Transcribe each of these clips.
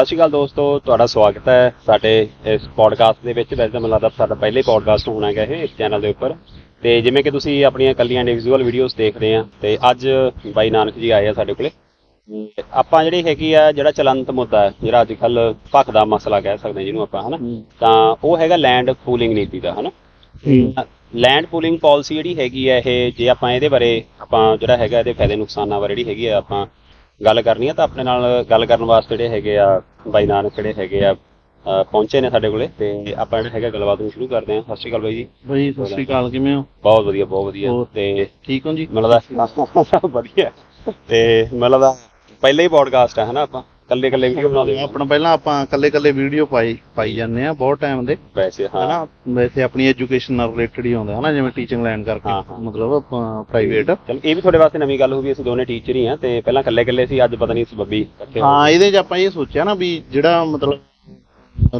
ਸਤਿ ਸ਼੍ਰੀ ਅਕਾਲ ਦੋਸਤੋ ਤੁਹਾਡਾ ਸਵਾਗਤ ਹੈ ਸਾਡੇ ਇਸ ਪੋਡਕਾਸਟ ਦੇ ਵਿੱਚ। ਵੈਸੇ ਤਾਂ ਮੈਨੂੰ ਲੱਗਦਾ ਸਾਡਾ ਪਹਿਲਾ ਹੀ ਪੋਡਕਾਸਟ ਹੋਣਾ ਹੈਗਾ ਇਹ ਇਸ ਚੈਨਲ ਦੇ ਉੱਪਰ। ਤੇ ਜਿਵੇਂ ਕਿ ਤੁਸੀਂ ਆਪਣੀਆਂ ਕੱਲੀਆਂ ਇੰਡੀਵਿਜੂਅਲ ਵੀਡੀਓਜ਼ ਦੇਖਦੇ ਆ ਤੇ ਅੱਜ ਬਾਈ ਨਾਨਕ ਜੀ ਆਏ ਆ ਸਾਡੇ ਕੋਲੇ। ਆਪਾਂ ਜਿਹੜੀ ਹੈਗੀ ਆ ਜਿਹੜਾ ਚਲੰਤ ਮੁੱਦਾ ਹੈ ਜਿਹੜਾ ਅੱਜ ਕੱਲ ਭੱਖ ਦਾ ਮਸਲਾ ਕਹਿ ਸਕਦੇ ਹਾਂ ਜਿਹਨੂੰ ਆਪਾਂ ਹਨਾ? ਤਾਂ ਉਹ ਹੈਗਾ ਲੈਂਡ ਪੂਲਿੰਗ ਨੀਤੀ ਦਾ ਹਨਾ? ਲੈਂਡ ਪੂਲਿੰਗ ਪਾਲਿਸੀ ਜਿਹੜੀ ਹੈਗੀ ਆ ਇਹ ਜੇ ਆਪਾਂ ਇਹਦੇ ਬਾਰੇ ਆਪਾਂ ਜਿਹੜਾ ਹੈਗਾ ਇਹਦੇ ਫਾਇਦੇ ਨੁਕਸਾਨਾਂ ਬਾਰੇ ਜਿਹੜੀ ਹੈਗੀ ਆ ਆਪਾਂ ਗੱਲ ਕਰਨੀ ਆ ਤਾਂ ਆਪਣੇ ਨਾਲ ਗੱਲ ਕਰਨ ਵਾਸਤੇ ਜਿਹੜੇ ਹੈਗੇ ਆ ਬਾਈ ਨਾਨਕ ਜਿਹੜੇ ਹੈਗੇ ਆ ਪਹੁੰਚੇ ਨੇ ਸਾਡੇ ਕੋਲੇ ਤੇ ਆਪਾਂ ਜਿਹੜਾ ਹੈਗਾ ਗੱਲਬਾਤ ਨੂੰ ਸ਼ੁਰੂ ਕਰਦੇ ਹਾਂ। ਸਤਿ ਸ਼੍ਰੀ ਅਕਾਲ ਬਾਈ ਜੀ। ਬਈ ਸਤਿ ਸ਼੍ਰੀ ਅਕਾਲ ਕਿਵੇਂ ਹੋ? ਬਹੁਤ ਵਧੀਆ ਬਹੁਤ ਵਧੀਆ? ਤੇ ਠੀਕ ਹੋ ਜੀ? ਮੈਨੂੰ ਲੱਗਦਾ ਵਧੀਆ। ਤੇ ਮੈਨੂੰ ਲੱਗਦਾ ਪਹਿਲਾ ਹੀ ਪੋਡਕਾਸਟ ਹੈ ਹਨਾ ਆਪਾਂ? ਕੱਲੇ ਕੱਲੇ ਵੀਡੀਓ ਬਣਾਉਂਦੇ ਹਾਂ ਆਪਣਾ ਪਹਿਲਾਂ ਆਪਾਂ ਕੱਲੇ ਕੱਲੇ ਵੀਡੀਓ ਪਾਈ ਪਾਈ ਜਾਂਦੇ ਆ ਬਹੁਤ ਟਾਈਮ ਦੇ। ਵੈਸੇ ਹਾਂ। ਹਨਾ? ਵੈਸੇ ਆਪਣੀ ਐਜੂਕੇਸ਼ਨ ਨਾਲ ਰਿਲੇਟਡ ਹੀ ਹੁੰਦਾ ਹਨਾ? ਜਿਵੇਂ ਟੀਚਿੰਗ ਹਾਂ, ਕਰਕੇ। ਮਤਲਬ ਪ੍ਰਾਈਵੇਟ ਚਲ ਇਹ ਵੀ ਤੁਹਾਡੇ ਵਾਸਤੇ ਨਵੀਂ ਗੱਲ ਹੋ ਗਈ ਅਸੀਂ ਦੋਨੇ ਟੀਚਰ ਹੀ ਆ ਤੇ ਪਹਿਲਾਂ ਕੱਲੇ ਕੱਲੇ ਸੀ ਅੱਜ ਪਤਾ ਨਹੀਂ ਸਬੱਬੀ ਹਾਂ ਇਹਦੇ 'ਚ ਆਪਾਂ ਇਹ ਸੋਚਿਆ ਨਾ ਵੀ ਜਿਹੜਾ ਮਤਲਬ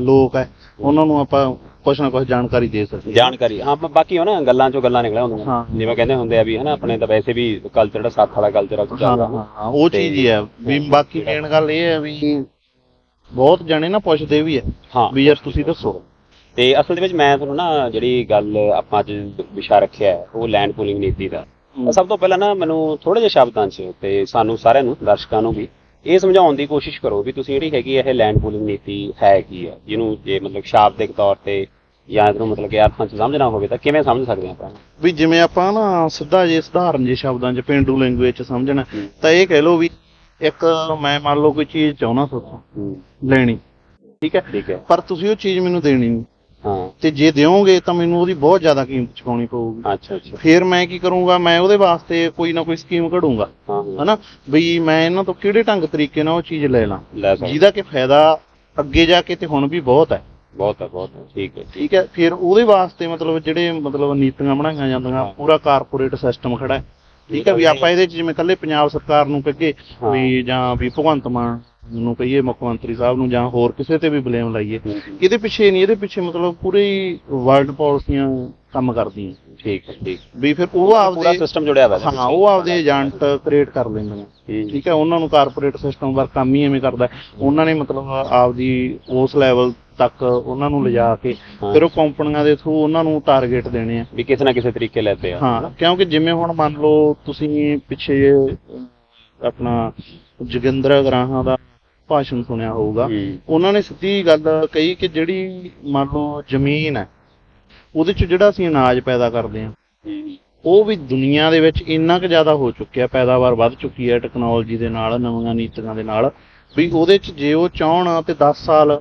ਲੋਕ ਹੈ ਉਹਨਾਂ ਨੂੰ ਆਪਾਂ ਕੁਛ ਨਾ ਕੁਛ ਜਾਣਕਾਰੀ ਦੇ ਸਕੀਏ ਜਾਣਕਾਰੀ ਹਾਂ ਬ- ਬਾਕੀ ਉਹ ਨਾ ਗੱਲਾਂ ਚੋਂ ਗੱਲਾਂ ਨਿਕਲਿਆ ਹੁੰਦੀਆਂ ਹਾਂ। ਜਿਵੇਂ ਕਹਿੰਦੇ ਹੁੰਦੇ ਆ ਵੀ ਹਨਾ ਆਪਣੇ ਤਾਂ ਵੈਸੇ ਵੀ ਕਲਚਰ ਜਿਹੜਾ ਸਾਥ ਵਾਲਾ ਕਲਚਰ ਆ ਉਹ ਹਾਂ ਚੱਲਦਾ ਹਾਂ ਹਾਂ, ਉਹ ਚੀਜ਼ ਹੀ ਹੈ। ਵੀ ਬਾਕੀ ਮੇਨ ਗੱਲ ਇਹ ਹੈ ਵੀ ਬਹੁਤ ਜਣੇ ਨਾ ਪੁੱਛਦੇ ਵੀ ਹੈ ਹਾਂ। ਵੀ ਯਾਰ ਤੁਸੀਂ ਦੱਸੋ। ਤੇ ਅਸਲ ਦੇ ਵਿੱਚ ਮੈਂ ਤੁਹਾਨੂੰ ਨਾ ਜਿਹੜੀ ਗੱਲ ਆਪਾਂ ਅੱਜ ਵਿਸ਼ਾ ਰੱਖਿਆ ਹੈ, ਉਹ ਲੈਂਡ ਪੂਲਿੰਗ ਨੀਤੀ ਦਾ। ਸਭ ਤੋਂ ਪਹਿਲਾਂ ਨਾ ਮੈਨੂੰ ਥੋੜੇ ਜਿਹੇ ਸ਼ਬਦਾਂ 'ਚ ਤੇ ਸਾਨੂੰ ਸਾਰਿਆਂ ਨੂੰ ਦਰਸ਼ਕਾਂ ਨੂੰ ਵੀ ਇਹ ਸਮਝਾਉਣ ਦੀ ਕੋਸ਼ਿਸ਼ ਕਰੋ ਵੀ ਤੁਸੀਂ ਜਿਹੜੀ ਹੈਗੀ ਇਹ ਲੈਂਡ ਪੂਲਿੰਗ ਨੀਤੀ ਹੈ ਕੀ ਹੈ? ਜਿਹਨੂੰ ਜੇ ਮਤਲਬ ਸ਼ਾਬਦਿਕ ਤੌਰ ਤੇ ਜਾਂ ਇਹਨੂੰ ਮਤਲਬ ਕਿ ਅਰਥਾਂ 'ਚ ਸਮਝਣਾ ਹੋਵੇ ਤਾਂ ਕਿਵੇਂ ਸਮਝ ਸਕਦੇ ਆਪਾਂ? ਵੀ ਜਿਵੇਂ ਆਪਾਂ ਨਾ ਸਿੱਧਾ ਜੇ ਸਧਾਰਨ ਜੇ ਸ਼ਬਦਾਂ 'ਚ ਪਿੰਡੂ ਲੈਂਗੁਏਜ 'ਚ ਸਮਝਣਾ। ਤਾਂ ਇਹ ਕਹਿ ਲਓ ਵੀ ਇੱਕ ਮੈਂ ਮੰਨ ਲਓ ਕੋਈ ਚੀਜ਼ ਚਾਹੁੰਦਾ ਸੋਚਾਂ ਲੈਣੀ ਠੀਕ ਹੈ? ਠੀਕ ਹੈ। ਪਰ ਤੁਸੀਂ ਉਹ ਚੀਜ਼ ਮੈਨੂੰ ਦੇਣੀ ਨਹੀਂ। ਹਾਂ। ਤੇ ਜੇ ਦਿਓਗੇ ਤਾਂ ਮੈਨੂੰ ਉਹਦੀ ਬਹੁਤ ਜ਼ਿਆਦਾ ਕੀਮਤ ਚੁਕਾਉਣੀ ਪਊਗੀ। ਅੱਛਾ ਅੱਛਾ। ਫਿਰ ਮੈਂ ਕੀ ਕਰੂੰਗਾ ਮੈਂ ਉਹਦੇ ਵਾਸਤੇ ਕੋਈ ਨਾ ਕੋਈ ਸਕੀਮ ਘੜੂੰਗਾ ਹਨਾ? ਵੀ ਮੈਂ ਇਹਨਾਂ ਤੋਂ ਕਿਹੜੇ ਢੰਗ ਤਰੀਕੇ ਨਾਲ ਉਹ ਚੀਜ਼ ਲੈ ਲਾਂ? ਜਿਹਦਾ ਕਿ ਫਾਇਦਾ ਅੱਗੇ ਜਾ ਕੇ ਤੇ ਹੁਣ ਵੀ ਬਹੁਤ ਹੈ। ਬਹੁਤ ਹੈ ਬਹੁਤ ਹੈ। ਠੀਕ ਹੈ। ਠੀਕ ਹੈ? ਫਿਰ ਉਹਦੇ ਵਾਸਤੇ ਮਤਲਬ ਜਿਹੜੇ ਮਤਲਬ ਨੀਤੀਆਂ ਬਣਾਈਆਂ ਜਾਂਦੀਆਂ। ਪੂਰਾ ਕਾਰਪੋਰੇਟ ਸਿਸਟਮ ਖੜਾ ਹੈ। ਠੀਕ ਹੈ? ਵੀ ਆਪਾਂ ਇਹਦੇ ਚ ਜਿਵੇਂ ਕੱਲੇ ਪੰਜਾਬ ਸਰਕਾਰ ਨੂੰ ਕਹੀਏ। ਵੀ ਜਾਂ ਵੀ ਭਗਵੰਤ ਮਾਨ ਨੂੰ ਕਹੀਏ ਮੁੱਖ ਮੰਤਰੀ ਸਾਹਿਬ ਨੂੰ ਜਾਂ ਹੋਰ ਕਿਸੇ ਤੇ ਵੀ ਬਲੇਮ ਲਾਈਏ। ਇਹਦੇ ਪਿੱਛੇ ਨਹੀਂ ਇਹਦੇ ਪਿੱਛੇ ਮਤਲਬ ਪੂਰੀ ਵਰਲਡ ਪਾਲਿਸੀਆਂ ਕੰਮ ਕਰਦੀਆਂ ਠੀਕ ਠੀਕ ਵੀ ਫਿਰ ਉਹ ਪੂਰਾ ਆਪਦੇ ਸਿਸਟਮ ਜੁੜਿਆ ਹੋਇਆ ਹਾਂ ਉਹ ਆਪਦੇ ਏਜੰਟ ਕ੍ਰੀਏਟ ਕਰ ਲੈਂਦੇ ਨੇ। ਠੀਕ ਹੈ ਉਹਨਾਂ ਨੂੰ ਕਾਰਪੋਰੇਟ ਸਿਸਟਮ ਵਰਕ ਕੰਮ ਹੀ ਐਵੇਂ ਕਰਦਾ। ਉਹਨਾਂ ਨੇ ਮਤਲਬ ਆਪਦੀ ਉਸ ਲੈਵਲ ਤੱਕ ਉਹਨਾਂ ਨੂੰ ਲਿਜਾ ਕੇ। ਫਿਰ ਉਹ ਕੰਪਨੀਆਂ ਦੇ ਥਰੂ ਉਹਨਾਂ ਨੂੰ ਟਾਰਗੇਟ ਦੇਣੇ ਆ ਵੀ ਕਿਸੇ ਨਾ ਕਿਸੇ ਤਰੀਕੇ ਲੈਤੇ ਆ ਹਾਂ ਕਿਉਂਕਿ ਜਿਵੇਂ ਹੁਣ ਮੰਨ ਲਓ ਤੁਸੀਂ ਪਿੱਛੇ ਆਪਣਾ ਜੋਗਿੰਦਰ ਗਰਾਹਾਂ ਦਾ ਭਾਸ਼ਣ ਸੁਣਿਆ ਹੋਊਗਾ। ਉਹਨਾਂ ਨੇ ਸਿੱਧੀ ਗੱਲ ਕਹੀ ਕਿ ਜਿਹੜੀ ਮੰਨ ਲਓ ਜ਼ਮੀਨ ਹੈ ਉਹਦੇ ਚ ਜਿਹੜਾ ਅਸੀਂ ਅਨਾਜ ਪੈਦਾ ਕਰਦੇ ਹਾਂ ਉਹ ਵੀ ਦੁਨੀਆ ਦੇ ਵਿੱਚ ਇੰਨਾ ਕੁ ਜ਼ਿਆਦਾ ਹੋ ਚੁੱਕਿਆ ਪੈਦਾਵਾਰ ਵੱਧ ਚੁੱਕੀ ਹੈ ਟੈਕਨੋਲੋਜੀ ਦੇ ਨਾਲ ਨਵੀਆਂ ਨੀਤੀਆਂ ਦੇ ਨਾਲ ਵੀ ਉਹਦੇ ਚ ਜੇ ਉਹ ਚਾਹਣ ਤੇ 10 ਸਾਲ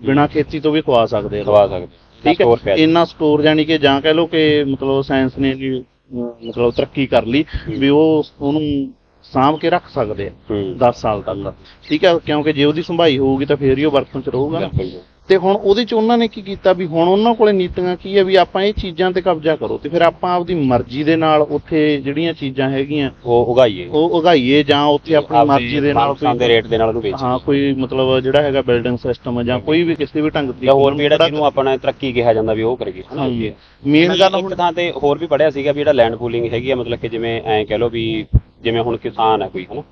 ਬਿਨਾਂ ਖੇਤੀ ਤੋਂ ਵੀ ਖਵਾ ਸਕਦੇ ਆ। ਦਵਾ ਸਕਦੇ ਠੀਕ ਹੈ। ਇੰਨਾ ਸਟੋਰ ਜਾਨੀ ਕਿ ਜਾਂ ਕਹਿ ਲਓ ਕਿ ਮਤਲਬ ਸਾਇੰਸ ਨੇ ਮਤਲਬ ਤਰੱਕੀ ਕਰ ਲਈ ਵੀ ਉਹ ਉਹਨੂੰ ਸਾਂਭ ਕੇ ਰੱਖ ਸਕਦੇ ਆ ਹੂੰ। 10 ਸਾਲ ਤੱਕ। ਠੀਕ ਹੈ ਕਿਉਂਕਿ ਜੇ ਉਹਦੀ ਸੰਭਾਈ ਹੋਊਗੀ ਤਾਂ ਫੇਰ ਹੀ ਉਹ ਵਰਤੋਂ ਚ ਰਹੂਗਾ ਨਾ। ਤੇ ਹੁਣ ਉਹਦੇ ਚ ਉਹਨਾਂ ਨੇ ਕੀ ਕੀਤਾ ਵੀ ਹੁਣ ਉਹਨਾਂ ਕੋਲੇ ਨੀਤੀਆਂ ਕੀ ਹੈ ਵੀ ਆਪਾਂ ਇਹ ਚੀਜ਼ਾਂ ਤੇ ਕਬਜ਼ਾ ਕਰੋ ਤੇ ਫਿਰ ਆਪਾਂ ਆਪਦੀ ਮਰਜ਼ੀ ਦੇ ਨਾਲ ਉੱਥੇ ਜਿਹੜੀਆਂ ਚੀਜ਼ਾਂ ਹੈਗੀਆਂ ਉਹ ਉਗਾਈਏ। ਉਹ ਉਗਾਈਏ ਜਾਂ ਉੱਥੇ ਆਪਣੀ ਮਰਜ਼ੀ ਦੇ ਨਾਲ ਦੇ ਰੇਟ ਦੇ ਨਾਲ ਉਹਨੂੰ ਵੇਚ ਹਾਂ ਕੋਈ ਮਤਲਬ ਜਿਹੜਾ ਹੈਗਾ ਬਿਲਡਿੰਗ ਸਿਸਟਮ ਜਾਂ ਕੋਈ ਵੀ ਕਿਸੇ ਵੀ ਢੰਗ ਜਾਂ ਤਰੀਕੇ ਹੋਰ ਵੀ ਜਿਹੜਾ ਜਿਹਨੂੰ ਆਪਣਾ ਤਰੱਕੀ ਕਿਹਾ ਜਾਂਦਾ ਵੀ ਉਹ ਕਰੀਏ ਹਨਾ? ਮੇਨ ਗੱਲ ਇੱਕ ਥਾਂ ਤੇ ਹੋਰ ਵੀ ਪੜਿਆ ਸੀਗਾ ਵੀ ਜਿਹੜਾ ਲੈਂਡ ਪੂਲਿੰਗ ਹੈਗੀ ਆ ਮਤਲਬ ਕਿ ਜਿਵੇਂ ਐਂ ਕਹਿ ਲਓ ਵੀ ਜਿਵੇਂ ਹੁਣ ਕਿਸਾਨ ਹੈ ਕੋਈ ਹਨਾ?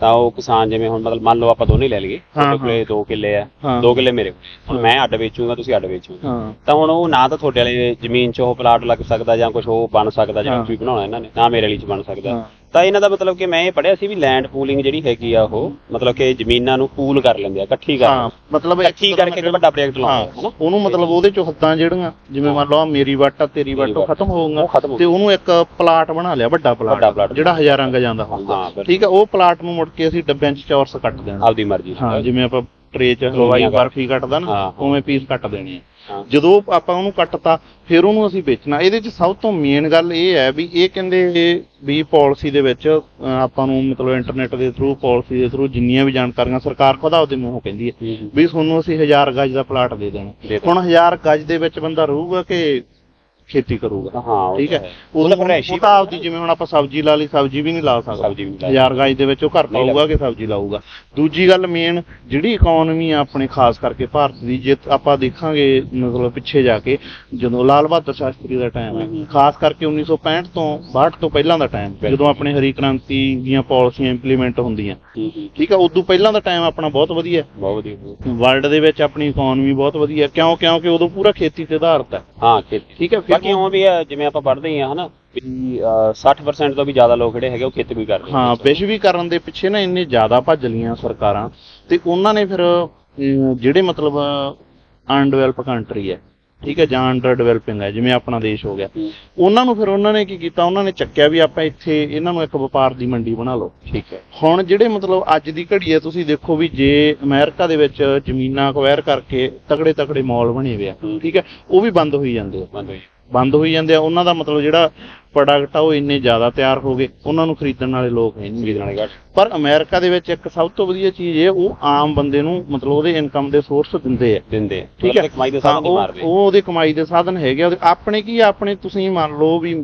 ਤਾਂ ਉਹ ਕਿਸਾਨ ਜਿਵੇਂ ਹੁਣ ਮਤਲਬ ਮੰਨ ਲਓ ਆਪਾਂ ਦੋਨੇ ਲੈ ਲਈਏ। ਤੁਹਾਡੇ ਕੋਲੇ 2 ਕਿੱਲੇ ਆ ਹਾਂ। 2 ਕਿੱਲੇ ਮੇਰੇ ਕੋਲੇ। ਹੁਣ ਮੈਂ ਅੱਡ ਵੇਚੂਗਾ ਤੁਸੀਂ ਅੱਡ ਵੇਚੋਗੇ। ਤਾਂ ਹੁਣ ਉਹ ਨਾ ਤਾਂ ਤੁਹਾਡੇ ਵਾਲੀ ਜ਼ਮੀਨ 'ਚ ਉਹ ਪਲਾਟ ਲੱਗ ਸਕਦਾ ਜਾਂ ਕੁਝ ਉਹ ਬਣ ਸਕਦਾ ਹਾਂ। ਤੁਸੀਂ ਬਣਾਉਣਾ ਇਹਨਾਂ ਨੇ ਨਾ ਮੇਰੇ ਵਾਲੀ 'ਚ ਬਣ ਸਕਦਾ। ਤਾਂ ਇਹਨਾਂ ਦਾ ਮਤਲਬ ਕਿ ਮੈਂ ਇਹ ਪੜਿਆ ਸੀ ਵੀ ਲੈਂਡ ਪੂਲਿੰਗ ਜਿਹੜੀ ਹੈਗੀ ਆ ਉਹ ਮਤਲਬ ਕਿ ਜ਼ਮੀਨਾਂ ਨੂੰ ਪੂਲ ਕਰ ਲੈਂਦੇ ਆ ਇਕੱਠੀ ਕਰ ਹਾਂ ਮਤਲਬ ਇੱਕ ਇਕੱਠੀ ਕਰਕੇ ਇੱਕ ਵੱਡਾ ਪ੍ਰੋਜੈਕਟ ਲਾਉਂਦੇ ਆ ਹਨਾ ਉਹਨੂੰ ਮਤਲਬ ਉਹਦੇ ਚੋਂ ਹੱਦਾਂ ਜਿਹੜੀਆਂ ਜਿਵੇਂ ਮੰਨ ਲਓ ਮੇਰੀ ਵੱਟ ਆ ਤੇਰੀ ਵੱਟ ਉਹ। ਖਤਮ ਹੋਊਗਾ ਤੇ ਉਹਨੂੰ ਇੱਕ ਪਲਾਟ ਬਣਾ ਲਿਆ ਵੱਡਾ ਪਲਾਟ। ਜਿਹੜਾ ਹਜ਼ਾਰਾਂ ਗਜਾਂ ਦਾ ਹੋਊਗਾ। ਠੀਕ ਹੈ ਉਹ ਪਲਾਟ ਨੂੰ ਮੁੜ ਕੇ ਅਸੀਂ ਡੱਬਿਆਂ 'ਚ ਚੌਰਸ ਕੱਟ ਦੇਣਾ ਆਪਦੀ ਮਰਜ਼ੀ। ਹਾਂ ਜਿਵੇਂ ਆਪਾਂ ਟਰੇ 'ਚ ਹਲਵਾਈ ਬਰਫੀ ਕੱਟਦਾ ਨਾ। ਉਵੇਂ ਪੀਸ ਕੱਟ ਦੇਣੇ ਆ। ਜਦੋਂ ਆਪਾਂ ਉਹਨੂੰ ਕੱਟਤਾ ਫਿਰ ਉਹਨੂੰ ਅਸੀਂ ਵੇਚਣਾ ਇਹਦੇ 'ਚ ਸਭ ਤੋਂ ਮੇਨ ਗੱਲ ਇਹ ਹੈ ਵੀ ਇਹ ਕਹਿੰਦੇ ਵੀ ਪਾਲਿਸੀ ਦੇ ਵਿੱਚ ਆਪਾਂ ਨੂੰ ਮਤਲਬ ਇੰਟਰਨੈਟ ਦੇ ਥਰੂ ਪਾਲਿਸੀ ਦੇ ਥਰੂ ਜਿੰਨੀਆਂ ਵੀ ਜਾਣਕਾਰੀਆਂ ਸਰਕਾਰ ਖੁਦ ਆਪਦੇ ਮੂੰਹੋਂ ਕਹਿੰਦੀ ਹੈ। ਵੀ ਤੁਹਾਨੂੰ ਅਸੀਂ 1000 ਗਜ ਦਾ ਪਲਾਟ ਦੇ ਦੇਣਾ ਦੇ ਦੇਣਾ। ਹੁਣ 1000 ਗਜ ਦੇ ਵਿੱਚ ਬੰਦਾ ਰਹੂਗਾ ਕਿ ਖੇਤੀ ਕਰੂਗਾ। ਹਾਂ ਠੀਕ ਹੈ। ਉਹ ਤਾਂ ਫਿਰ ਰਿਹਾਇਸ਼ੀ ਉਹ ਤਾਂ ਆਪਦੀ ਜਿਵੇਂ ਹੁਣ ਆਪਾਂ ਸਬਜ਼ੀ ਲਾ ਲਈ ਸਬਜ਼ੀ ਵੀ ਨਹੀਂ ਲਾ ਸਕਦਾ। ਸਬਜ਼ੀ ਵੀ ਨਹੀਂ ਲਾ ਹਜ਼ਾਰ ਗਾਜ ਦੇ ਵਿੱਚ ਉਹ ਘਰ ਪਾਊਗਾ ਕਿ ਸਬਜ਼ੀ ਲਾਊਗਾ? ਦੂਜੀ ਗੱਲ ਮੇਨ ਜਿਹੜੀ ਇਕਨੋਮੀ ਆ ਆਪਣੇ ਖਾਸ ਕਰਕੇ ਭਾਰਤ ਦੀ ਜੇ ਆਪਾਂ ਦੇਖਾਂਗੇ ਮਤਲਬ ਪਿੱਛੇ ਜਾ ਕੇ ਜਦੋਂ ਲਾਲ ਬਹਾਦਰ ਸ਼ਾਸਤਰੀ ਦਾ ਟਾਈਮ ਹੈ। ਖਾਸ ਕਰਕੇ 1965 ਤੋਂ 62 ਤੋਂ ਪਹਿਲਾਂ ਦਾ ਟਾਈਮ। ਜਦੋਂ ਆਪਣੇ ਹਰੀ ਕ੍ਰਾਂਤੀ ਦੀਆਂ ਪਾਲਿਸੀਆਂ ਇੰਪਲੀਮੈਂਟ ਹੁੰਦੀਆਂ। ਹੂੰ, ਹੂੰ। ਠੀਕ ਹੈ ਉਦੋਂ ਪਹਿਲਾਂ ਦਾ ਟਾਈਮ ਆਪਣਾ ਬਹੁਤ ਵਧੀਆ। ਬਹੁਤ ਵਧੀਆ ਵਰਲਡ ਦੇ ਵਿੱਚ ਆਪਣੀ ਇਕਨੋਮੀ ਬਹੁਤ ਵਧੀਆ। ਕਿਉਂ ਕਿਉਂਕਿ ਉਦੋਂ ਪੂਰਾ ਖੇਤੀ ਤੇ ਆਧਾਰਿਤ ਹੈ। ਹਾਂ ਖੇਤੀ। ਠੀਕ ਹੈ ਬਾਕੀ ਉਹ ਵੀ ਆ, ਜਿਵੇਂ ਆਪਾਂ ਪੜ੍ਹਦੇ ਹੀ ਆ ਹਨਾ ਵੀ ਅਹ, 60% ਤੋਂ ਵੀ ਜ਼ਿਆਦਾ ਲੋਕ ਜਿਹੜੇ ਹੈਗੇ ਉਹ ਖੇਤੀ ਵੀ ਕਰਦੇ ਹਾਂ ਵਿਸ਼ਵੀਕਰਨ ਦੇ ਪਿੱਛੇ ਨਾ ਇੰਨੇ ਜ਼ਿਆਦਾ ਭੱਜ ਲੀਆਂ ਸਰਕਾਰਾਂ ਤੇ ਉਹਨਾਂ ਨੇ ਫਿਰ ਅਮ, ਜਿਹੜੇ ਮਤਲਬ ਅਨਡਿਵੈਲਪ ਕੰਟਰੀ ਹੈ ਠੀਕ ਹੈ ਜਾਂ ਅੰਡਰ ਡਿਵੈਲਪਿੰਗ ਹੈ ਜਿਵੇਂ ਆਪਣਾ ਦੇਸ਼ ਹੋ ਗਿਆ ਹੂੰ, ਉਹਨਾਂ ਨੂੰ ਫਿਰ ਉਹਨਾਂ ਨੇ ਕੀ ਕੀਤਾ ਉਹਨਾਂ ਨੇ ਚੱਕਿਆ ਵੀ ਆਪਾਂ ਇੱਥੇ ਇਹਨਾਂ ਨੂੰ ਇੱਕ ਵਪਾਰ ਦੀ ਮੰਡੀ ਬਣਾ ਲਓ। ਠੀਕ ਹੈ। ਹੁਣ ਜਿਹੜੇ ਮਤਲਬ ਅੱਜ ਦੀ ਘੜੀ ਹੈ ਤੁਸੀਂ ਦੇਖੋ ਵੀ ਜੇ ਅਮਰੀਕਾ ਦੇ ਵਿੱਚ ਜ਼ਮੀਨਾਂ ਅਕਵਾਇਰ ਕਰਕੇ ਤਗੜੇ ਤਗੜੇ ਮਾਲ ਬਣੇ ਹੋਏ ਆ ਹੂੰ। ਠੀਕ ਹੈ ਉਹ ਵੀ ਬੰਦ ਹੋਈ ਜਾਂਦੇ ਆ। ਬੰਦ ਹੋਈ ਬੰਦ ਹੋਈ ਜਾਂਦੇ ਆ ਉਹਨਾਂ ਦਾ ਮਤਲਬ ਜਿਹੜਾ ਪ੍ਰੋਡਕਟ ਆ ਉਹ ਇੰਨੇ ਜ਼ਿਆਦਾ ਤਿਆਰ ਹੋ ਗਏ ਉਹਨਾਂ ਨੂੰ ਖਰੀਦਣ ਵਾਲੇ ਲੋਕ ਹੈ ਨਹੀਂ ਖਰੀਦਣ ਵਾਲੇ ਪਰ ਅਮਰੀਕਾ ਦੇ ਵਿੱਚ ਇੱਕ ਸਭ ਤੋਂ ਵਧੀਆ ਚੀਜ਼ ਇਹ ਉਹ ਆਮ ਬੰਦੇ ਨੂੰ ਮਤਲਬ ਉਹਦੇ ਇਨਕਮ ਦੇ ਸੋਰਸ ਦਿੰਦੇ ਆ ਦਿੰਦੇ। ਠੀਕ ਹੈ ਕਮਾਈ ਦੇ ਸਾਧਨ ਨਹੀਂ ਮਾਰਦੇ ਉਹ ਉਹਦੇ ਕਮਾਈ ਦੇ ਸਾਧਨ ਹੈਗੇ ਆਪਣੇ ਕੀ ਆਪਣੇ ਤੁਸੀਂ ਮੰਨ ਲਓ ਵੀ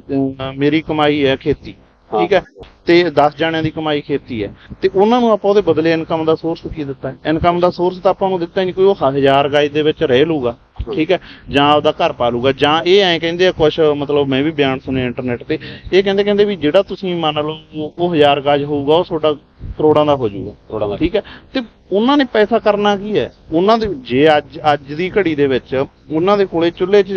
ਮੇਰੀ ਕਮਾਈ ਹੈ ਖੇਤੀ। ਠੀਕ ਹੈ? ਤੇ 10 ਜਣਿਆਂ ਦੀ ਕਮਾਈ ਖੇਤੀ ਹੈ। ਤੇ ਉਹਨਾਂ ਨੂੰ ਆਪਾਂ ਉਹਦੇ ਬਦਲੇ ਇਨਕਮ ਦਾ ਸੋਰਸ ਕੀ ਦਿੱਤਾ? ਹੈ ਇਨਕਮ ਦਾ ਸੋਰਸ ਤਾਂ ਆਪਾਂ ਨੂੰ ਦਿੱਤਾ ਨਹੀਂ ਕੋਈ ਉਹ ਹਜ਼ਾਰ ਗਾਜ ਦੇ ਵਿੱਚ ਰਹਿ ਲੂਗਾ। ਠੀਕ ਹੈ? ਜਾਂ ਆਪਦਾ ਘਰ ਪਾ ਲੂਗਾ ਜਾਂ ਇਹ ਐਂ ਕਹਿੰਦੇ ਆ ਕੁਝ ਮਤਲਬ ਮੈਂ ਵੀ ਬਿਆਨ ਸੁਣੇ ਇੰਟਰਨੈਟ ਤੇ। ਇਹ ਕਹਿੰਦੇ ਕਹਿੰਦੇ ਵੀ ਜਿਹੜਾ ਤੁਸੀਂ ਮੰਨ ਲਓ ਉਹ ਹਜ਼ਾਰ ਗਾਜ ਹੋਊਗਾ ਉਹ ਤੁਹਾਡਾ ਕਰੋੜਾਂ ਦਾ ਹੋ ਜਾਊਗਾ ਥੋੜਾ ਦਾ। ਠੀਕ ਹੈ? ਤੇ ਉਹਨਾਂ ਨੇ ਪੈਸਾ ਕਰਨਾ ਕੀ ਹੈ? ਉਹਨਾਂ ਦੇ ਜੇ ਅੱਜ ਅੱਜ ਦੀ ਘੜੀ ਦੇ ਵਿੱਚ ਉਹਨਾਂ ਦੇ ਕੋਲੇ ਚੁੱਲ੍ਹੇ 'ਚ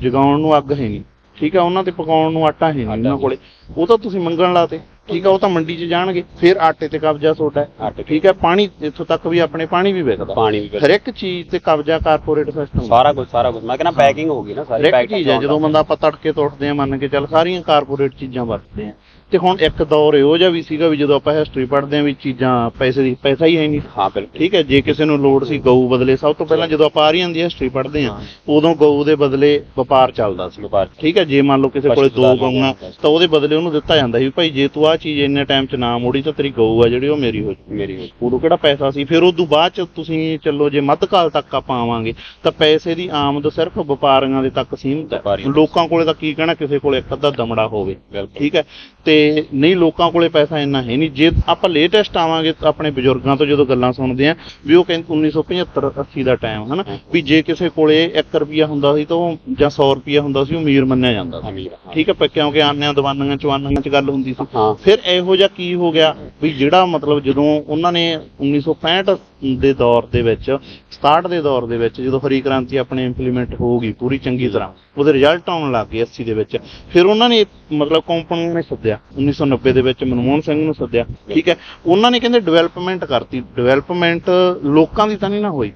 ਜਗਾਉਣ ਨੂੰ ਅੱਗ ਹੈ ਨਹੀਂ। ਠੀਕ ਹੈ ਉਹਨਾਂ ਤੇ ਪਕਾਉਣ ਨੂੰ ਆਟਾ ਹੈ ਨਹੀਂ ਉਹਨਾਂ। ਕੋਲੇ ਉਹ ਤਾਂ ਤੁਸੀਂ ਮੰਗਣ ਲਾਤੇ ਠੀਕ ਹੈ ਉਹ ਤਾਂ ਮੰਡੀ 'ਚ ਜਾਣਗੇ। ਫਿਰ ਆਟੇ ਤੇ ਕਬਜ਼ਾ ਤੁਹਾਡਾ ਹੈ। ਆਟੇ ਤੇ। ਠੀਕ ਹੈ ਪਾਣੀ ਇੱਥੋਂ ਤੱਕ ਵੀ ਆਪਣੇ ਪਾਣੀ ਵੀ ਵਿਕਦਾ ਪਾਣੀ ਵੀ ਹਰ ਇੱਕ ਚੀਜ਼ ਤੇ ਕਬਜ਼ਾ ਕਾਰਪੋਰੇਟ ਸਿਸਟਮ ਸਾਰਾ ਕੁਝ ਸਾਰਾ ਕੁਝ ਮੈਂ ਕਹਿੰਦਾ ਪੈਕਿੰਗ ਹੋ ਗਈ ਨਾ ਹਰ ਸਾਰੀ ਇੱਕ ਚੀਜ਼ ਹੈ ਜਦੋਂ ਬੰਦਾ ਆਪਾਂ ਤੜਕੇ ਤੋਂ ਉੱਠਦੇ ਆ ਮੰਨ ਕੇ ਚੱਲ ਸਾਰੀਆਂ ਕਾਰਪੋਰੇਟ ਚੀਜ਼ਾਂ ਵਰਤਦੇ ਆ ਤੇ ਹੁਣ ਇੱਕ ਦੌਰ ਇਹੋ ਜਿਹਾ ਵੀ ਸੀਗਾ ਵੀ ਜਦੋਂ ਆਪਾਂ ਹਿਸਟਰੀ ਪੜ੍ਹਦੇ ਆ ਵੀ ਚੀਜ਼ਾਂ ਪੈਸੇ ਦੀ ਪੈਸਾ ਹੀ ਹੈ ਨਹੀਂ। ਹਾਂ ਬਿਲਕੁਲ। ਠੀਕ ਹੈ ਜੇ ਕਿਸੇ ਨੂੰ ਲੋੜ ਸੀ ਗਊ ਬਦਲੇ ਸਭ ਤੋਂ ਪਹਿਲਾਂ ਜਦੋਂ ਆਪਾਂ ਆਰੀਅਨ ਦੀ ਹਿਸਟਰੀ ਪੜ੍ਹਦੇ ਹਾਂ। ਉਦੋਂ ਗਊ ਦੇ ਬਦਲੇ ਵਪਾਰ ਚੱਲਦਾ ਸੀ। ਵਪਾਰ ਠੀਕ ਹੈ ਜੇ ਮੰਨ ਲਓ ਕਿਸੇ ਕੋਲੇ ਪਸ਼ੂ ਦੋ ਪਾਲਣ ਗਊਆਂ। ਤਾਂ ਉਹਦੇ ਬਦਲੇ ਉਹਨੂੰ ਦਿੱਤਾ ਜਾਂਦਾ ਸੀ ਵੀ ਭਾਈ ਜੇ ਤੂੰ ਆਹ ਚੀਜ਼ ਇੰਨੇ ਟਾਈਮ 'ਚ ਨਾ ਮੋੜੀ ਤਾਂ ਤੇਰੀ ਗਊ ਆ ਜਿਹੜੀ ਉਹ ਮੇਰੀ ਹੋ ਜਾਊ ਮੇਰੀ ਹੋਈ। ਉਦੋਂ ਕਿਹੜਾ ਪੈਸਾ ਸੀ? ਫਿਰ ਉਦੋਂ ਬਾਅਦ 'ਚ ਤੁਸੀਂ ਚੱਲੋ ਜੇ ਮੱਧਕਾਲ ਤੱਕ ਆਪਾਂ ਆਵਾਂਗੇ ਤਾਂ ਪੈਸੇ ਦੀ ਆਮਦ ਸਿਰਫ ਵਪਾਰੀਆਂ ਦੇ ਤੱਕ ਸੀਮਿਤ ਹੈ। ਲੋਕਾਂ ਕੋਲੇ ਤਾਂ ਕੀ ਕਹਿਣਾ ਕਿਸੇ ਕੋਲੇ ਇੱਕ ਅੱਧਾ ਦਮੜਾ ਹੋਵੇ। ਠੀਕ ਹੈ? ਤੇ ਨਹੀਂ ਲੋਕਾਂ ਕੋਲੇ ਪੈਸਾ ਇੰਨਾ ਹੈ ਨਹੀਂ। ਜੇ ਆਪਾਂ ਲੇਟੈਸਟ ਆਵਾਂਗੇ ਆਪਣੇ ਬਜ਼ੁਰਗਾਂ ਤੋਂ ਜਦੋਂ ਗੱਲਾਂ ਸੁਣਦੇ ਆ ਵੀ ਉਹ ਕਹਿੰਦੇ 1975 80 ਦਾ ਟਾਈਮ ਹਨਾ? ਵੀ ਜੇ ਕਿਸੇ ਕੋਲੇ 1 ਰੁਪਿਆ ਹੁੰਦਾ ਸੀ ਤਾਂ ਉਹ ਜਾਂ 100 ਰੁਪਿਆ ਹੁੰਦਾ ਸੀ ਉਹ ਅਮੀਰ ਮੰਨਿਆ ਜਾਂਦਾ ਸੀ। ਹਾਂ। ਠੀਕ ਹੈ? ਕਿਉਂਕਿ ਆਨਿਆਂ ਦਵਾਨੀਆਂ ਚਵਾਨੀਆਂ ਚ ਗੱਲ ਹੁੰਦੀ ਸੀ। ਹਾਂ। ਫਿਰ ਇਹੋ ਜਿਹਾ ਕੀ ਹੋ ਗਿਆ ਵੀ ਜਿਹੜਾ ਮਤਲਬ ਜਦੋਂ ਉਹਨਾਂ ਨੇ 1965 ਦੇ ਦੌਰ ਦੇ ਵਿੱਚ 67 ਦੇ ਦੌਰ ਦੇ ਵਿੱਚ ਜਦੋਂ ਹਰੀ ਕ੍ਰਾਂਤੀ ਆਪਣੇ ਇੰਪਲੀਮੈਂਟ ਹੋ ਗਈ ਪੂਰੀ ਚੰਗੀ ਤਰ੍ਹਾਂ ਉਹਦੇ ਰਿਜ਼ਲਟ ਆਉਣ ਲੱਗ ਗਏ 80 ਦੇ ਵਿੱਚ ਫਿਰ ਉਹਨਾਂ ਨੇ ਮਤਲਬ ਕੰਪਨੀ ਨੇ ਸੱਦਿਆ 1990 ਦੇ ਵਿੱਚ ਮਨਮੋਹਨ ਸਿੰਘ ਨੂੰ ਸੱਦਿਆ ਠੀਕ ਹੈ ਉਹਨਾਂ ਨੇ ਕਹਿੰਦੇ ਡਿਵੈਲਪਮੈਂਟ ਕਰਤੀ ਡਿਵੈਲਪਮੈਂਟ ਲੋਕਾਂ ਦੀ ਤਾਂ ਨਹੀਂ ਨਾ ਹੋਈ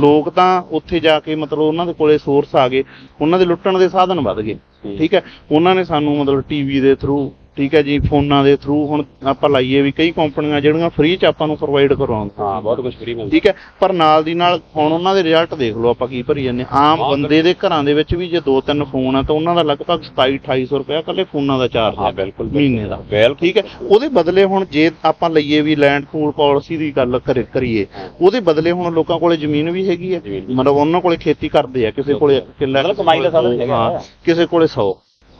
ਲੋਕਾਂ ਤਾਂ ਉੱਥੇ ਜਾ ਕੇ ਮਤਲਬ ਉਹਨਾਂ ਦੇ ਕੋਲੇ ਸੋਰਸ ਆ ਗਏ ਉਹਨਾਂ ਦੇ ਲੁੱਟਣ ਦੇ ਸਾਧਨ ਵੱਧ ਗਏ। ਠੀਕ ਹੈ ਉਹਨਾਂ ਨੇ ਸਾਨੂੰ ਮਤਲਬ ਟੀਵੀ ਦੇ ਥਰੂ ਠੀਕ ਹੈ ਜੀ ਫੋਨਾਂ ਦੇ ਥਰੂ ਹੁਣ ਆਪਾਂ ਲਾਈਏ ਵੀ ਕਈ ਕੰਪਨੀਆਂ ਜਿਹੜੀਆਂ ਫ੍ਰੀ ਚ ਆਪਾਂ ਨੂੰ ਪ੍ਰੋਵਾਈਡ ਕਰਵਾਉਂਦੇ ਹਾਂ ਬਹੁਤ ਕੁਝ ਫ੍ਰੀ ਮਿਲਦਾ। ਠੀਕ ਹੈ ਪਰ ਨਾਲ ਦੀ ਨਾਲ ਹੁਣ ਉਹਨਾਂ ਦੇ ਰਿਜ਼ਲਟ ਦੇਖ ਲਓ ਆਪਾਂ ਕੀ ਭਰੀ ਜਾਂਦੇ। ਆਮ ਬੰਦੇ ਦੇ ਘਰਾਂ ਦੇ ਵਿੱਚ ਵੀ ਜੇ ਦੋ ਤਿੰਨ ਫੋਨ ਆ ਤਾਂ ਉਹਨਾਂ ਦਾ ਲਗਭਗ 27 2800 ਰੁਪਏ ਇਕੱਲੇ ਫੋਨਾਂ ਦਾ ਚਾਰਜ ਹਾਂ ਬਿਲਕੁਲ। ਮਹੀਨੇ ਦਾ। ਬਿਲਕੁਲ। ਠੀਕ ਹੈ ਉਹਦੇ ਬਦਲੇ ਹੁਣ ਜੇ ਆਪਾਂ ਲਈਏ ਵੀ ਲੈਂਡ ਪੂਲ ਪਾਲਿਸੀ ਦੀ ਗੱਲ ਕਰੇ ਕਰੀਏ ਉਹਦੇ ਬਦਲੇ ਹੁਣ ਲੋਕਾਂ ਕੋਲੇ ਜ਼ਮੀਨ ਵੀ ਹੈਗੀ ਹੈ। ਮਤਲਬ ਉਹਨਾਂ ਕੋਲੇ ਖੇਤੀ ਕਰਦੇ ਆ ਕਿਸੇ ਕੋਲੇ ਕਿੱਲਾ ਕਮਾਈ ਦਾ ਸਾਧਨ ਹੈਗਾ। ਕਿਸੇ ਕੋਲੇ 100